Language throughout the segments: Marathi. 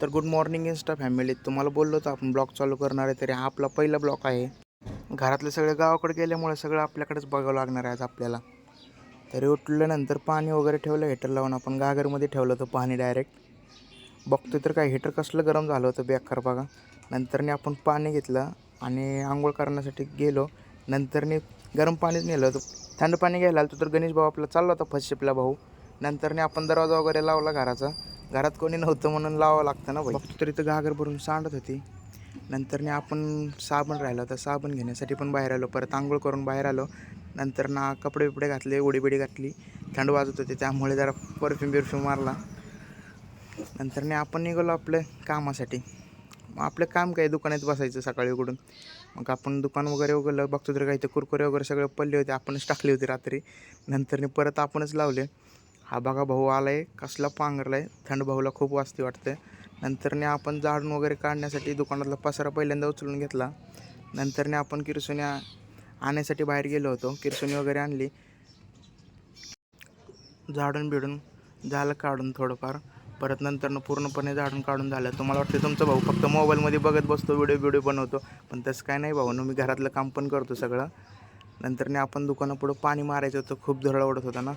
तर गुड मॉर्निंग इन्स्टा फॅमिली तुम्हाला बोललो तर आपण ब्लॉग चालू करणार आहे तरी हा आपला पहिला ब्लॉग आहे. घरातले सगळे गावाकडे गेल्यामुळे सगळं आपल्याकडेच बघावं लागणार आहे आज आपल्याला. तरी उठल्यानंतर पाणी वगैरे ठेवलं हिटर लावून आपण गागरमध्ये ठेवलं होतं पाणी डायरेक्ट बघतो तर काय हिटर कसलं गरम झालं होतं बेकार बघा. नंतरने आपण पाणी घेतलं आणि आंघोळ करण्यासाठी गेलो. नंतरने गरम पाणीच नेलं होतं. थंड पाणी घ्यायला आलं तर गणेश भाऊ आपला चालला होता फशिपला भाऊ. नंतरने आपण दरवाजा वगैरे लावला घराचा. घरात कोणी नव्हतं म्हणून लावावं लागतं ना बघतो बघतो तर घागर भरून सांडत होती. नंतरने आपण साबण राहिलं तर साबण घेण्यासाठी पण बाहेर आलो. परत आंघोळ करून बाहेर आलो. नंतर ना कपडे बिपडे घातले उडी बिडी घातली. थंड वाजत होते त्यामुळे जरा परफ्यूम बिरफ्यूम मारला. नंतरने आपण निघालो आपल्या कामासाठी. मग आपलं काम काय? दुकानात बसायचं सकाळी उघडून. मग आपण दुकान वगैरे उघडलं. बघतो तर काही ते कुरकुरे वगैरे सगळे पडले होते. आपणच टाकले होते रात्री. नंतरने परत आपणच लावले. हा बघा भाऊ आलाय कसला पांघरलाय. थंड भाऊला खूप वास्ती वाटते नंतरने आपण झाडून वगैरे काढण्यासाठी दुकानातला पसारा पहिल्यांदा उचलून घेतला. नंतरने आपण किरसोनी आणण्यासाठी बाहेर गेलो होतो. किरसुनी वगैरे आणली. झाडून बिडून झालं काढून थोडंफार. परत नंतरनं पूर्णपणे झाडून काढून झालं. तुम्हाला वाटतं तुमचा भाऊ फक्त मोबाईलमध्ये बघत बसतो व्हिडिओ व्हिडिओ बनवतो. पण तसं काय नाही भाऊ मी घरातलं काम पण करतो सगळं. नंतरने आपण दुकानापुढं पाणी मारायचं होतं. खूप धरळ ओढत होता ना.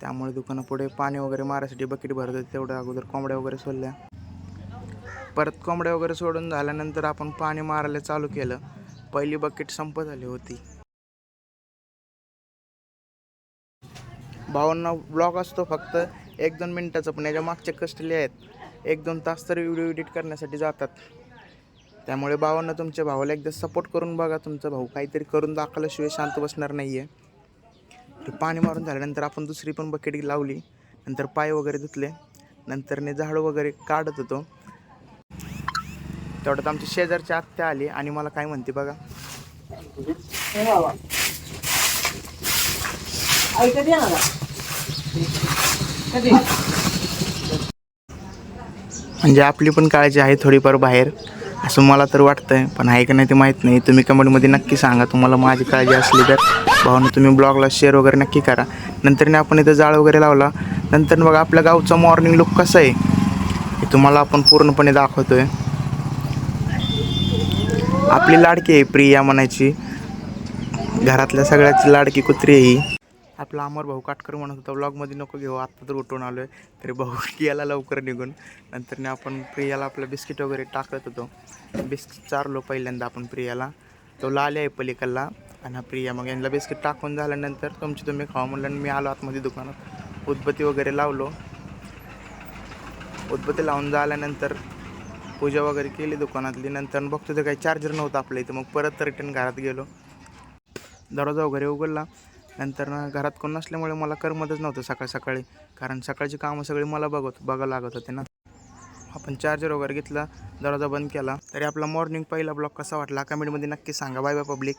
त्यामुळे दुकानापुढे पाणी वगैरे मारायसाठी बकेट भरत होते तेवढं अगोदर कोंबड्या वगैरे सोडल्या. परत कोंबड्या वगैरे सोडून झाल्यानंतर आपण पाणी मारायला चालू केलं. पहिली बकेट संपत आली होती. भावांना ब्लॉग असतो फक्त. एक दोन मिनटाचं पण याच्या मागचे कष्टले आहेत. एक दोन तास तरी व्हिडिओ एडिट करण्यासाठी जातात. त्यामुळे भावांना तुमच्या भावाला एकदा सपोर्ट करून बघा. तुमचा भाऊ काहीतरी करून दाखवल्याशिवाय शांत बसणार नाही आहे ते पाणी मारून झाल्यानंतर आपण दुसरी पण बकेट लावली. नंतर पाय वगैरे धुतले. नंतरने झाडं वगैरे काढत होतो. तेवढ्यात आमची शेजारची आत्या आली आणि मला काय म्हणते बघा. म्हणजे आपली पण काळजी आहे थोडीफार बाहेर. असं मला तर वाटतं आहे पण आहे का नाही ते माहीत नाही. तुम्ही कमेंटमध्ये नक्की सांगा. तुम्हाला माझी काळजी असली तर. भाऊनं तुम्ही ब्लॉगला शेअर वगैरे नक्की करा. नंतरने आपण इथं जाळ वगैरे लावला. नंतर बघा आपल्या गावचा मॉर्निंग लुक कसा आहे? हे तुम्हाला आपण पूर्णपणे दाखवतोय. आपली लाडकी आहे प्रिया म्हणायची. घरातल्या सगळ्याची लाडकी कुत्री आहे ही. आपला अमर भाऊ काटकर म्हणत होता ब्लॉगमध्ये नको घेऊ आत्ता तर उठून आलो आहे तरी भाऊ याला लवकर निघून. नंतर आपण प्रियाला आपलं बिस्किट वगैरे टाकत होतो. बिस्किट चारलो पहिल्यांदा आपण प्रियाला. तो लाले आहे पलीकडला. आणि हा प्रिया मग यांना बिस्किट टाकून झाल्यानंतर तुमची तुम्ही खावा म्हणलं आणि मी आलो आतमध्ये दुकानात. उदबत्ती वगैरे लावलो. उदबत्ती लावून झाल्यानंतर पूजा वगैरे केली दुकानातली. नंतर बघतो तर काही चार्जर नव्हतं आपल्या इथं. मग परत रिटर्न घरात गेलो. दरवाजा वगैरे उघडला. नंतर ना घरात कोण नसल्यामुळे मला करमतच नव्हतं सकाळ सकाळी. कारण सकाळची कामं सगळी मला बघत बघावं लागत होते ना. आपण चार्जर वगैरे घेतला दरवाजा बंद केला तरी आपला मॉर्निंग पहिला ब्लॉग कसा वाटला? कमेंटमध्ये नक्की सांगा. Bye by public